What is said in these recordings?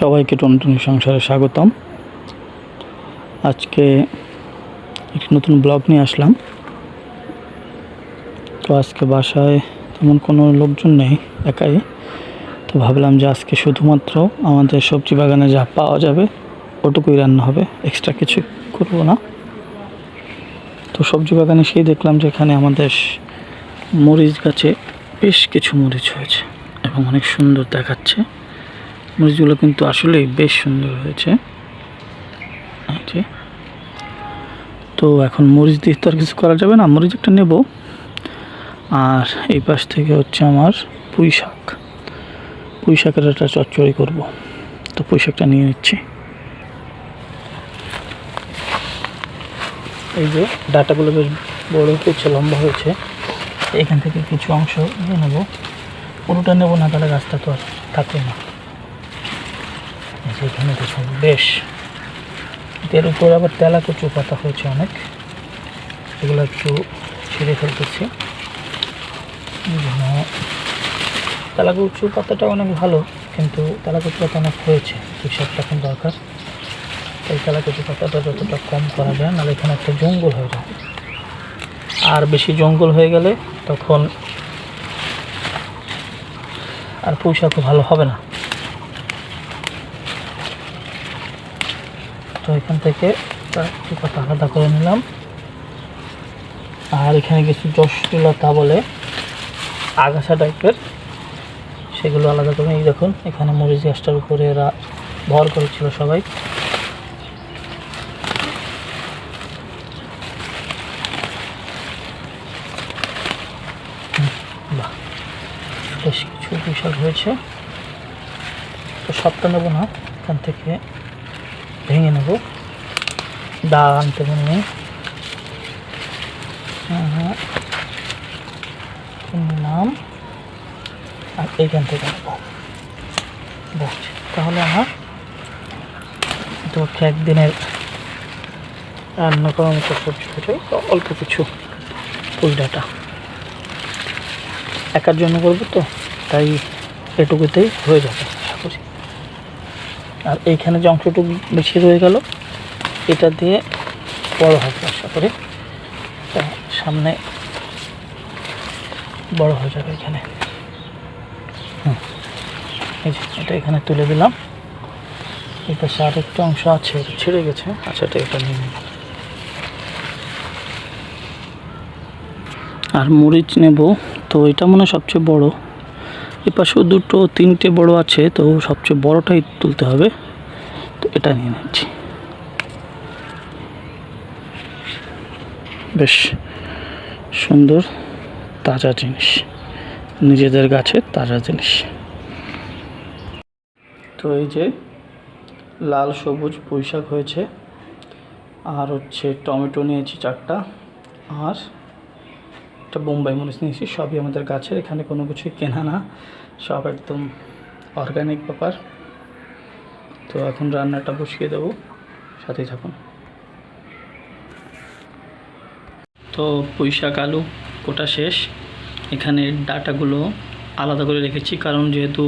সবাইকে টনটনি সংসারে স্বাগতম। আজকে একটি নতুন ব্লগ নিয়ে আসলাম। তো আজকে বাসায় তেমন কোনো লোকজন নেই একাই। তো ভাবলাম যে আজকে শুধুমাত্র আমাদের সবজি বাগানে যা পাওয়া যাবে, ওটুকুই রান্না হবে এক্সট্রা কিছু করব না। তো সবজি বাগানে সেই দেখলাম যে এখানে আমাদের মরিচ গাছে বেশ কিছু মরিচ হয়েছে এবং অনেক সুন্দর দেখাচ্ছে। মরিচগুলো কিন্তু আসলেই বেশ সুন্দর হয়েছে। তো এখন মরিচ দিয়ে তো আর কিছু করা যাবে না মরিচ একটা নেব। আর এই পাশ থেকে হচ্ছে আমার পুঁই শাক। পুঁই শাকের একটা চচ্চড়ি করব। তো পুঁই শাকটা নিয়ে নিচ্ছি। এই যে ডাটাগুলো বেশ বড় হয়েছে, লম্বা হয়েছে। এখান থেকে কিছু অংশ নিয়ে নেব। পুরোটা নেব না, তাহলে রাস্তা তো আর থাকবে না। যে এখানে দেখুন বেশ। এর উপর আবার তেলা কচু পাতা হয়েছে অনেক। এগুলো একটু ছিঁড়ে ফেলতেছি। জন্য তেলা কচু পাতাটা অনেক ভালো, কিন্তু তেলা কচু পাতা অনেক হয়েছে। কৃষকটা এখন দরকার। এই তেলা কচু পাতাটা যতটা কম করা যায়, নাহলে এখানে একটা জঙ্গল হয়ে যায়। আর বেশি জঙ্গল হয়ে গেলে তখন আর পয়সাও ভালো হবে না। তো এখান থেকে একটু কথা আলাদা করে নিলাম। আর এখানে কিছু যশলতা বলে আগাছা টাইপের, সেগুলো আলাদা করে এই দেখুন, এখানে মরিচ গাছটার উপরে এরা ভর করেছিল সবাই। বেশ কিছু বিশাল হয়েছে। তো সবটা নেব না, এখান থেকে ভেঙে নেব। দা আনতে নেই নিলাম। আর এইখান থেকে তাহলে আমার তো একদিনের রান্না করার মতো সবজি তো অল্প কিছু ফুল ডাটা। একার জন্য করব তো, তাই এটুকুতেই হয়ে যাবে। আর এইখানে যে অংশটুকু বেশি রয়ে গেল, এটা দিয়ে বড় হবে আশা করি। সামনে বড় হয়ে যাবে এখানে। এই এটা এখানে তুলে দিলাম। এই পাশে আরেকটা অংশ আছে, এটা ছিঁড়ে গেছে। আচ্ছা এটা এটা নিয়ে আর মরিচ নেব, তো এটা মনে সবচেয়ে বড়। এ পাশেও দুটো, তিনটে বড় আছে, তো সবচেয়ে বড়টাই তুলতে হবে। তো এটা নিয়ে নিচ্ছি। বেশ সুন্দর, তাজা জিনিস। নিজেদের গাছের তাজা জিনিস। তো এই যে লাল, সবুজ পুঁইশাক হয়েছে। আর হচ্ছে টমেটো নিয়েছি চারটা। আর একটা বোম্বাই মরিচ নিয়েছি সবই আমাদের গাছের, এখানে কোনো কিছুই কেনা না, সব একদম অর্গানিক ব্যাপার। তো এখন রান্নাটা বসিয়ে দেবো, সাথেই থাকুন। তো পুঁইশাক, আলু, কোটা শেষ। এখানে ডাটাগুলো আলাদা করে রেখেছি, কারণ যেহেতু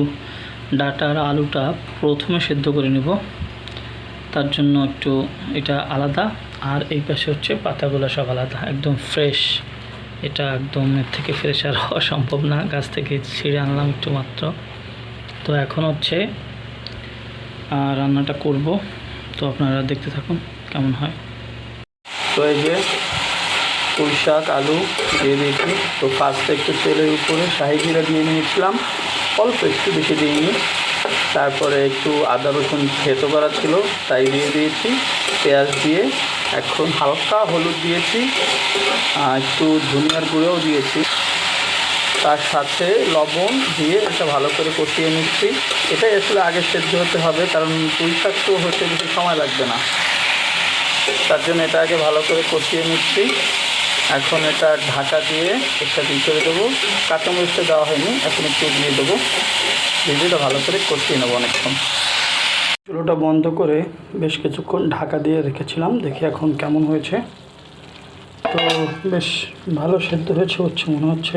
ডাটা আর আলুটা প্রথমে সেদ্ধ করে নেব, তার জন্য একটু এটা আলাদা। আর এই পাশে হচ্ছে পাতাগুলো সব আলাদা, একদম ফ্রেশ এটা একদম এর থেকে ফ্রেশ আর হওয়া সম্ভব না। গাছ থেকে ছিঁড়ে আনলাম একটু মাত্র। তো এখন হচ্ছে রান্নাটা করব। তো আপনারা দেখতে থাকুন কেমন হয়। তো এই যে পুঁই শাক, আলু দিয়ে দিয়েছি। তো ফার্স্টে একটু তেলের উপরে শাহি জিরা দিয়ে নিয়েছিলাম। অল্প একটু বেশি দিইনি তারপরে একটু আদা রসুন থেতো করা ছিল, তাই দিয়ে দিয়েছি। পেঁয়াজ দিয়ে এখন হালকা হলুদ দিয়েছি একটু ধনিয়ার গুঁড়োও দিয়েছি। তার সাথে লবণ দিয়ে এটা ভালো করে কষিয়ে নিচ্ছি। এটাই আসলে আগে সেদ্ধ হতে হবে, কারণ পুঁই তো হতে বেশি সময় লাগবে না। তার জন্য এটা আগে ভালো করে কষিয়ে নিচ্ছি। এখন এটা ঢাকা দিয়ে একটা দিয়ে করে দেবো। কাঁচামরিচটা দেওয়া হয়নি, এখন একটু দিয়ে দেবো। এটা ভালো করে কষিয়ে নেব অনেকক্ষণ। চুলোটা বন্ধ করে বেশ কিছুক্ষণ ঢাকা দিয়ে রেখেছিলাম, দেখি এখন কেমন হয়েছে। তো বেশ ভালো সেদ্ধ হয়েছে হচ্ছে মনে হচ্ছে।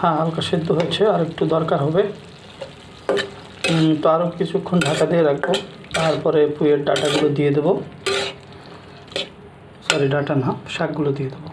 হ্যাঁ হালকা সেদ্ধ হয়েছে, আর একটু দরকার হবে। তো আরও কিছুক্ষণ ঢাকা দিয়ে রাখব। তারপরে পুয়ের ডাটাগুলো দিয়ে দেবো। সরি ডাটা না শাকগুলো দিয়ে দেবো।